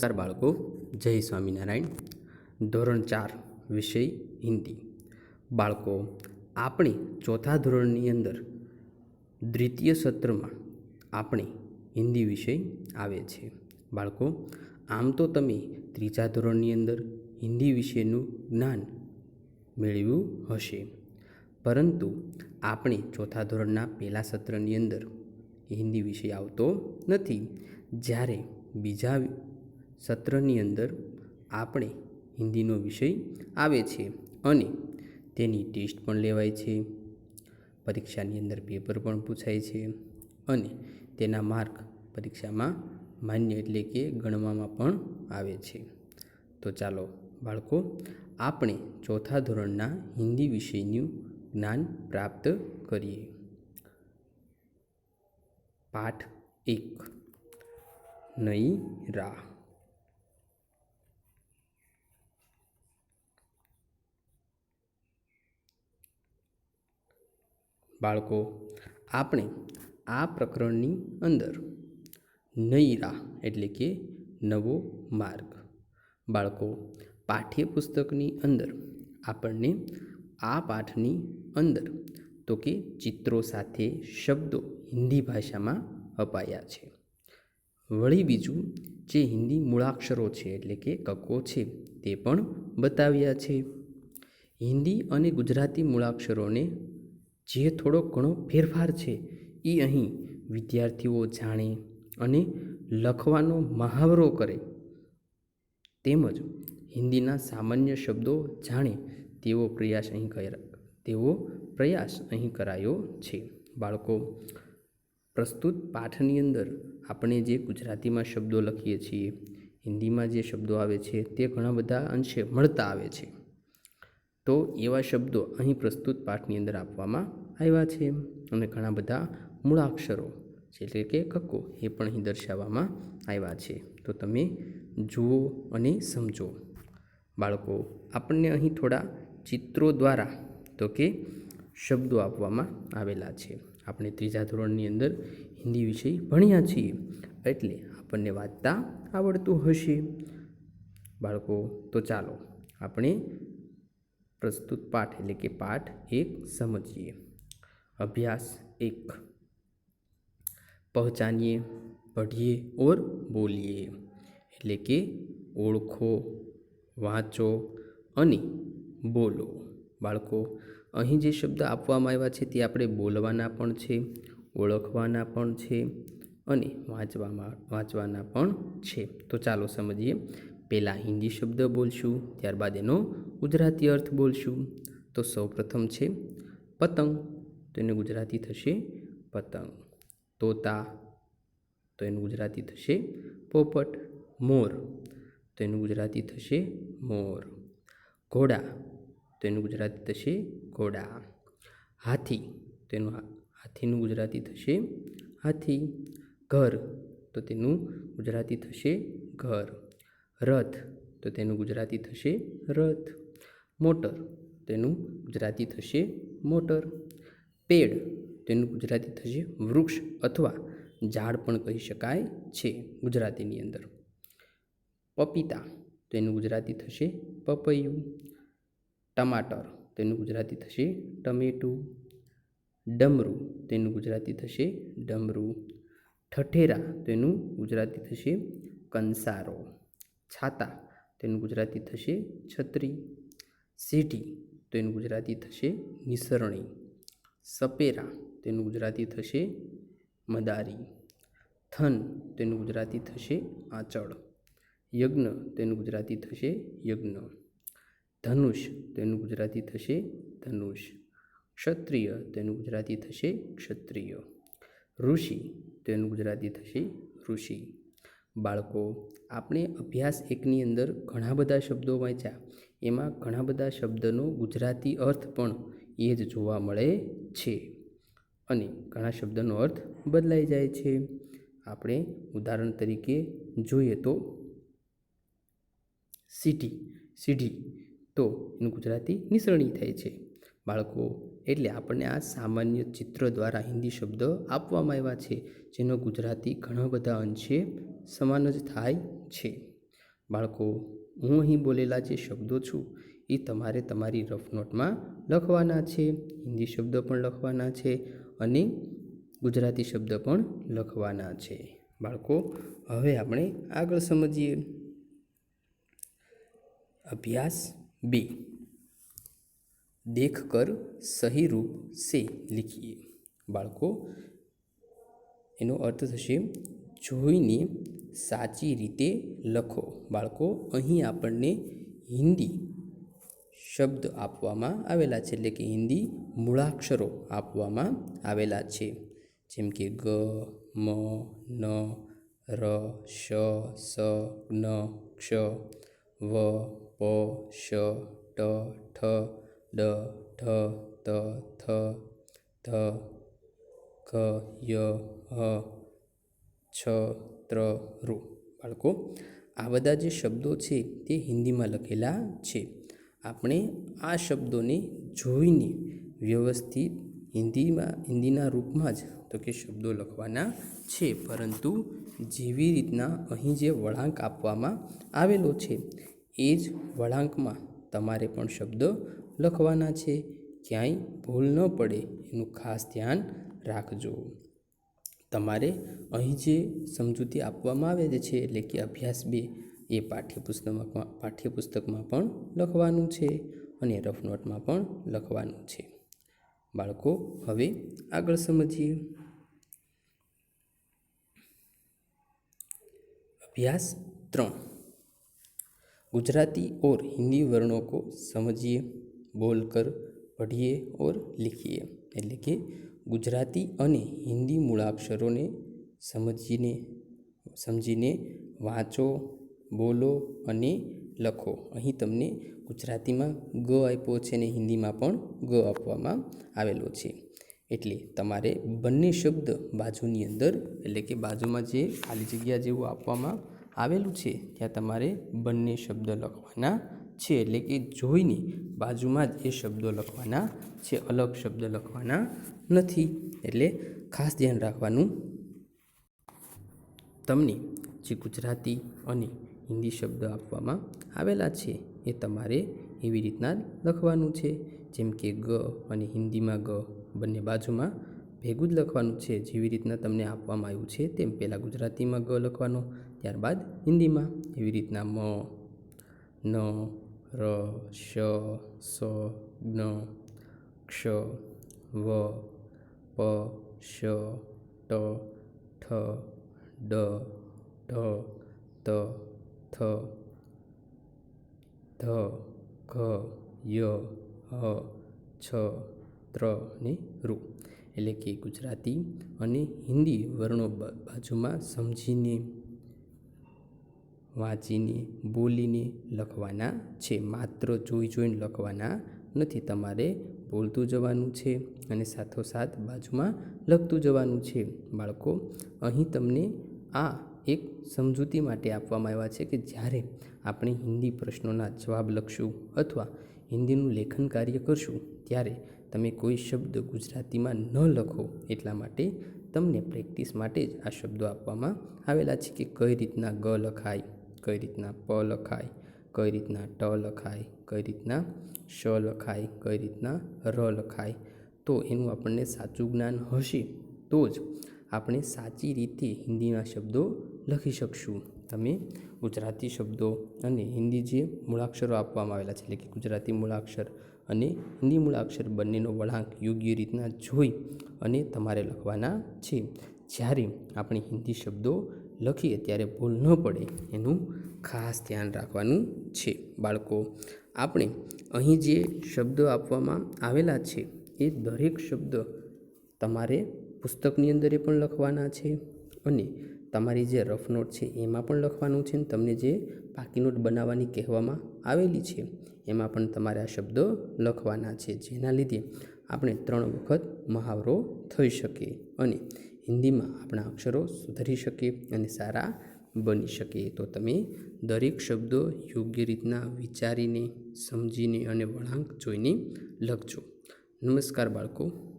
નમસ્કાર બાળકો, જય સ્વામિનારાયણ. ધોરણ ચાર, વિષય હિન્દી. બાળકો, આપણે ચોથા ધોરણની અંદર દ્વિતીય સત્રમાં આપણે હિન્દી વિષય આવે છે. બાળકો, આમ તો તમે ત્રીજા ધોરણની અંદર હિન્દી વિષયનું જ્ઞાન મેળવ્યું હશે. પરંતુ આપણે ચોથા ધોરણના પહેલાં સત્રની અંદર હિન્દી વિષય આવતો નથી. જ્યારે બીજા સત્રની અંદર આપણે હિન્દીનો વિષય આવે છે અને તેની ટેસ્ટ પણ લેવાય છે, પરીક્ષાની અંદર પેપર પણ પૂછાય છે અને તેના માર્ક પરીક્ષામાં માન્ય એટલે કે ગણવામાં પણ આવે છે. તો ચાલો બાળકો, આપણે ચોથા ધોરણના હિન્દી વિષયનું જ્ઞાન પ્રાપ્ત કરીએ. પાઠ એક. નઈ રાહ. બાળકો, આપણે આ પ્રકરણની અંદર નઈ રાહ એટલે કે નવો માર્ગ. બાળકો, પાઠ્યપુસ્તકની અંદર આપણને આ પાઠની અંદર તો કે ચિત્રો સાથે શબ્દો હિન્દી ભાષામાં અપાયા છે. વળી બીજું જે હિન્દી મૂળાક્ષરો છે એટલે કે કકો છે તે પણ બતાવ્યા છે. હિન્દી અને ગુજરાતી મૂળાક્ષરોને જે થોડો ઘણો ફેરફાર છે એ અહીં વિદ્યાર્થીઓ જાણે અને લખવાનો મહાવરો કરે. તેમજ હિન્દીના સામાન્ય શબ્દો જાણે તેવો પ્રયાસ અહીં કર્યા તેવો પ્રયાસ અહીં કરાયો છે. બાળકો, પ્રસ્તુત પાઠની અંદર આપણે જે ગુજરાતીમાં શબ્દો લખીએ છીએ, હિન્દીમાં જે શબ્દો આવે છે, તે ઘણા બધા અંશે મળતા આવે છે. તો એવા શબ્દો અહીં પ્રસ્તુત પાઠની અંદર આપવામાં આવ્યા છે. અને ઘણા બધા મૂળાક્ષરો એટલે કે કક્કો, એ પણ અહીં દર્શાવવામાં આવ્યા છે. તો તમે જુઓ અને સમજો. બાળકો, આપણને અહીં થોડા ચિત્રો દ્વારા તો કે શબ્દો આપવામાં આવેલા છે. આપણે ત્રીજા ધોરણની અંદર હિન્દી વિષય ભણ્યા છીએ, એટલે આપણને વાંચતા આવડતું હશે. બાળકો, તો ચાલો આપણે પ્રસ્તુત પાઠ, એટલે કે પાઠ એક સમજીએ. અભ્યાસ એક પહચાનીએ પઢીએ ઓર બોલીએ એટલે કે ઓળખો, વાંચો અને બોલો। બાળકો, અહીં જે શબ્દ આપવામાં આવ્યા છે તે આપણે બોલવાના પણ છે, ઓળખવાના પણ છે અને વાંચવામાં, વાંચવાના પણ છે. તો ચાલો સમજીએ. પહેલાં હિન્દી શબ્દ બોલશું, ત્યારબાદ એનો ગુજરાતી અર્થ બોલશું. તો સૌપ્રથમ છે, પતંગ. તો એનું ગુજરાતી થશે પતંગ. તોતા, તો એનું ગુજરાતી થશે પોપટ. મોર, તો એનું ગુજરાતી થશે મોર. ઘોડા, તો એનું ગુજરાતી થશે ઘોડા. હાથી, તો એનું હાથીનું ગુજરાતી થશે હાથી. ઘર, તો તેનું ગુજરાતી થશે ઘર. રથ, તો તેનું ગુજરાતી થશે રથ. મોટર તેનું ગુજરાતી થશે મોટર. પેડ તેનું ગુજરાતી થશે વૃક્ષ અથવા ઝાડ પણ કહી શકાય છે ગુજરાતીની અંદર. પપીતા તેનું ગુજરાતી થશે પપૈયું. ટમાટર તેનું ગુજરાતી થશે ટમેટું. ડમરું તેનું ગુજરાતી થશે ડમરું. ઠઠેરા તેનું ગુજરાતી થશે કંસારો. છાતા તેનું ગુજરાતી થશે છત્રી. સીઢી તો એનું ગુજરાતી થશે નિસરણી. સપેરા તેનું ગુજરાતી થશે મદારી. થન તેનું ગુજરાતી થશે આંચળ. યજ્ઞ તેનું ગુજરાતી થશે યજ્ઞ. ધનુષ તેનું ગુજરાતી થશે ધનુષ. ક્ષત્રિય તેનું ગુજરાતી થશે ક્ષત્રિય. ઋષિ તેનું ગુજરાતી થશે ઋષિ. બાળકો, આપણે અભ્યાસ એકની અંદર ઘણા બધા શબ્દો વાંચ્યા. એમાં ઘણા બધા શબ્દનો ગુજરાતી અર્થ પણ એ જ જોવા મળે છે. અને ઘણા શબ્દનો અર્થ બદલાઈ જાય છે. આપણે ઉદાહરણ તરીકે જોઈએ તો સીટી. સીઢી તો એનું ગુજરાતી નિસરણી થાય છે. બાળકો, એટલે આપણને આ સામાન્ય ચિત્ર દ્વારા હિન્દી શબ્દ આપવામાં આવ્યા છે, જેનો ગુજરાતી ઘણા બધા અંશે સમાન જ થાય છે. બાળકો, હું અહીં બોલેલા જે શબ્દો છું એ તમારે તમારી રફ નોટમાં લખવાના છે. હિન્દી શબ્દ પણ લખવાના છે અને ગુજરાતી શબ્દ પણ લખવાના છે. બાળકો, હવે આપણે આગળ સમજીએ. અભ્યાસ બે. દેખ કર સહી રૂપ સે લીખીએ. બાળકો, એનો અર્થ થશે જોઈને સાચી રીતે લખો. બાળકો, અહીં આપણને હિન્દી શબ્દ આપવામાં આવેલા છે, એટલે કે હિન્દી મૂળાક્ષરો આપવામાં આવેલા છે. જેમ કે ગ, મ, ન, ર, શ, સ ન ક્ષ, વ, પ, શ, ટ, ઠ, ડ, ઢ, ત, થ, ધ ખ ય, હ, છ, ત્ર, રૂ. બાળકો, આ બધા જે શબ્દો છે તે હિન્દીમાં લખેલા છે. આપણે આ શબ્દોને જોઈને વ્યવસ્થિત હિન્દીમાં, હિન્દીના રૂપમાં જ તો કે શબ્દો લખવાના છે. પરંતુ જેવી રીતના અહીં જે વળાંક આપવામાં આવેલો છે, એ જ વળાંકમાં તમારે પણ શબ્દ લખવાના છે. ક્યાંય ભૂલ ન પડે, એનું ખાસ ધ્યાન રાખજો. તમારે અહીં જે સમજૂતી આપવામાં આવે છે, એટલે કે અભ્યાસ બે એ પાઠ્યપુસ્તકમાં પાઠ્યપુસ્તકમાં પણ લખવાનું છે અને રફનોટમાં પણ લખવાનું છે. બાળકો, હવે આગળ સમજીએ. અભ્યાસ ત્રણ. ગુજરાતી ઓર હિન્દી વર્ણો કો સમજીએ બોલકર પઢીએ ઓર લિખીએ. એટલે કે ગુજરાતી અને હિન્દી મૂળાક્ષરોને સમજીને સમજીને વાંચો. બોલો અને લખો. અહીં તમને ગુજરાતીમાં ગ આપ્યો છે અને હિન્દીમાં પણ ગ આપવામાં આવેલો છે. એટલે તમારે બંને શબ્દ બાજુની અંદર, એટલે કે બાજુમાં જે ખાલી જગ્યા જેવું આપવામાં આવેલું છે, ત્યાં તમારે બંને શબ્દ લખવાના છે. એટલે કે જોઈને બાજુમાં જ એ શબ્દો લખવાના છે. અલગ શબ્દ લખવાના નથી. એટલે ખાસ ધ્યાન રાખવાનું. તમને જે ગુજરાતી અને હિન્દી શબ્દ આપવામાં આવેલા છે. એ તમારે એવી રીતના જ લખવાનું છે. જેમ કે ગ અને હિન્દીમાં ગ બંને બાજુમાં ભેગું જ લખવાનું છે. જેવી રીતના તમને આપવામાં આવ્યું છે તેમ પહેલાં ગુજરાતીમાં ગ લખવાનો, ત્યારબાદ હિન્દીમાં. એવી રીતના મ, ન, ર, શ, સ જ્ઞ ક્ષ, વ, પ, શ, ટ, ઠ, ડ, ઢ, ત થ, ધ ઘ ય, હ, છ, ત્ર ને રૂ. એટલે કે ગુજરાતી અને હિન્દી વર્ણો બાજુમાં સમજીને, વાંચીને, બોલીને લખવાના છે. માત્ર જોઈ જોઈને લખવાના નથી. તમારે બોલતું જવાનું છે અને સાથોસાથ બાજુમાં લખતું જવાનું છે. બાળકો, અહીં તમને આ એક સમજૂતી માટે આપવામાં આવ્યા છે કે જ્યારે આપણે હિન્દી પ્રશ્નોના જવાબ લખશું અથવા હિન્દીનું લેખન કાર્ય કરશું, ત્યારે તમે કોઈ શબ્દ ગુજરાતીમાં ન લખો એટલા માટે તમને પ્રેક્ટિસ માટે જ આ શબ્દો આપવામાં આવેલા છે કે કઈ રીતના ગ લખાય, કઈ રીતના પ લખાય, કઈ રીતના ટ લખાય, કઈ રીતના શ લખાય, કઈ રીતના ર લખાય. તો એનું આપણને સાચું જ્ઞાન હશે તો જ આપણે સાચી રીતે હિન્દીના શબ્દો લખી શકશું. તમે ગુજરાતી શબ્દો અને હિન્દી જે મૂળાક્ષરો આપવામાં આવેલા છે, એટલે કે ગુજરાતી મૂળાક્ષર અને હિન્દી મૂળાક્ષર બંનેનો વળાંક યોગ્ય રીતના જોઈ અને તમારે લખવાના છે. જ્યારે આપણે હિન્દી શબ્દો લખીએ ત્યારે ભૂલ ન પડે, એનું ખાસ ધ્યાન રાખવાનું છે. બાળકો, આપણે અહીં જે શબ્દો આપવામાં આવેલા છે, એ દરેક શબ્દ તમારે પુસ્તકની અંદર એ પણ લખવાના છે અને તમારી જે રફ નોટ છે એમાં પણ લખવાનું છે ને તમને જે પાકી નોટ બનાવવાની કહેવામાં આવેલી છે એમાં પણ તમારે આ શબ્દો લખવાના છે. જેના લીધે આપણે ત્રણ વખત મહાવરો થઈ શકે અને હિન્દીમાં આપણા અક્ષરો સુધરી શકે અને સારા બની શકે તો તમે દરેક શબ્દો યોગ્ય રીતના વિચારીને, સમજીને અને વળાંક જોઈને લખજો. નમસ્કાર બાળકો.